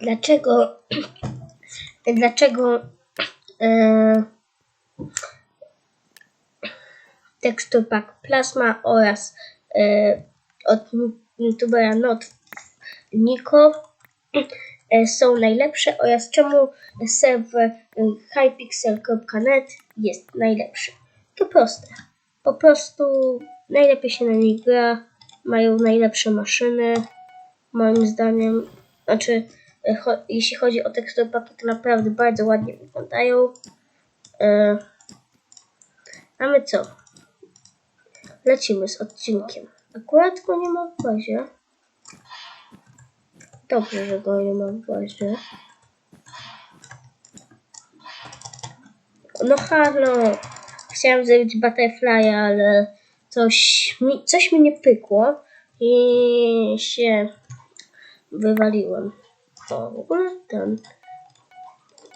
dlaczego, dlaczego e, tekstur pack plasma oraz e, od youtubera Not Niko e, są najlepsze oraz czemu serwer hypixel.net jest najlepszy. To proste. Po prostu najlepiej się na nich gra, mają najlepsze maszyny, moim zdaniem. Znaczy, cho- jeśli chodzi o tekstur paki, to naprawdę bardzo ładnie wyglądają. E, a my co? Lecimy z odcinkiem. Akurat go nie ma w bazie. Dobrze, że go nie ma w bazie. No halo, chciałam zrobić butterfly, ale coś mi, coś mi nie pykło i się wywaliłem. O, w ogóle ten.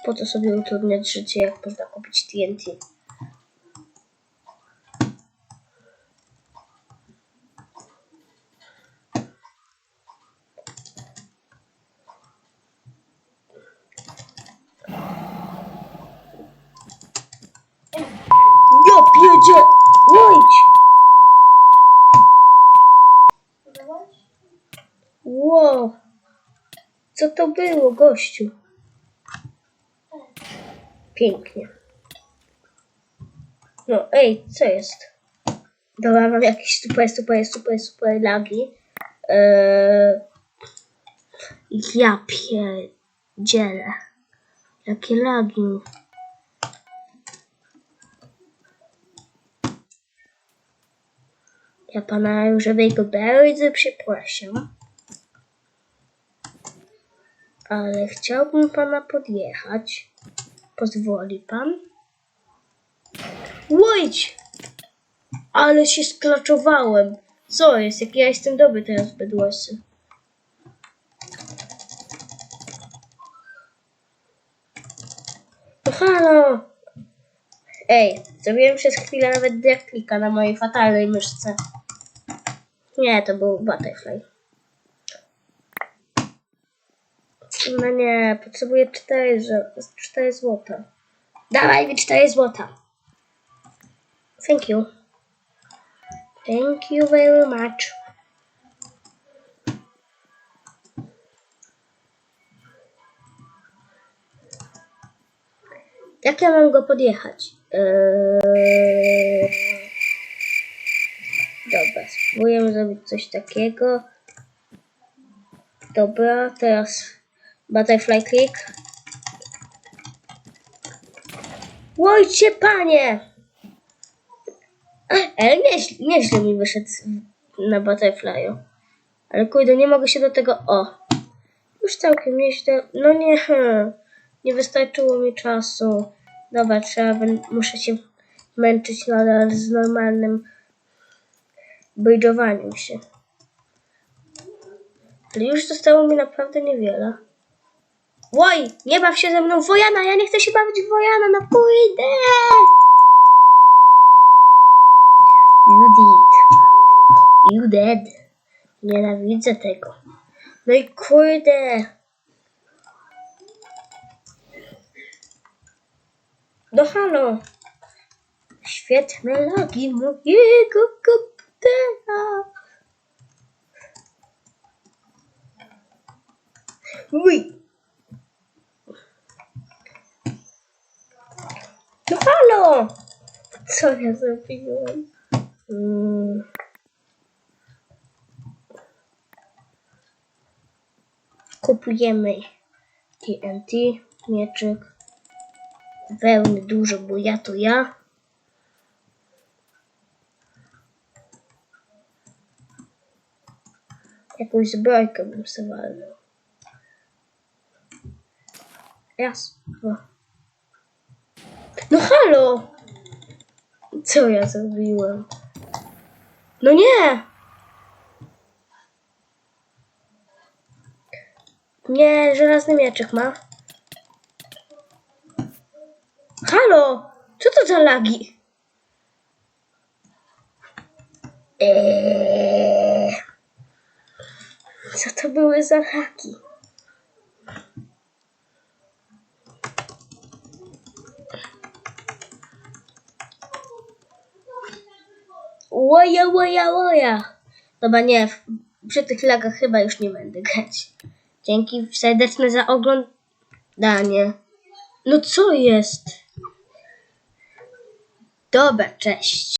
Po co sobie utrudniać życie, jak można kupić TNT? Ja pierdzie... Co to było, gościu? Pięknie. No, ej, co jest? Dobra, mam jakieś super, super, super, super lagi. Eee... Ja pierdzielę. Jakie lagi. Ja pana Różowego bardzo przepraszam. Ale chciałbym pana podjechać. Pozwoli pan? Łojdź! Ale się sklaczowałem. Co jest? Jak ja jestem dobry teraz w Bedwarsy. No halo! Ej, zrobiłem przez chwilę nawet drag klika na mojej fatalnej myszce. Nie, to był butterfly. No nie, potrzebuję 4, że 4 złota. Dawaj mi 4 złota. Thank you. Thank you very much. Jak ja mam go podjechać? Eee... Dobra, spróbujemy zrobić coś takiego. Dobra, teraz butterfly click. Łojcie panie! Ale nieźle, nieźle mi wyszedł na butterflyu. Ale kurde, nie mogę się do tego... O! Już całkiem nieźle. No nie, hmm. nie wystarczyło mi czasu. Dobra, trzeba, muszę się męczyć nadal z normalnym bridżowaniem się. Ale już zostało mi naprawdę niewiele. Łoj, nie baw się ze mną Wojana, ja nie chcę się bawić Wojana, no pójdę! You did. You dead. Nienawidzę tego. No i kurde. No halo. Świetne lagi mojego komputera. Uj. No Co ja zrobiłem? Mm. Kupujemy TNT, mieczyk, wełny dużo, bo ja to ja. Jakąś zbrojkę bym sobie walnął. Raz, dwa. No halo! Co ja zrobiłem? No nie! Nie, żelazny mieczek ma. Halo! Co to za lagi? Eee, co to były za lagi? Łoja, łoja, łoja. Dobra, nie, w- przy tych lagach chyba już nie będę grać. Dzięki serdeczne za oglądanie. No co jest? Dobra, cześć.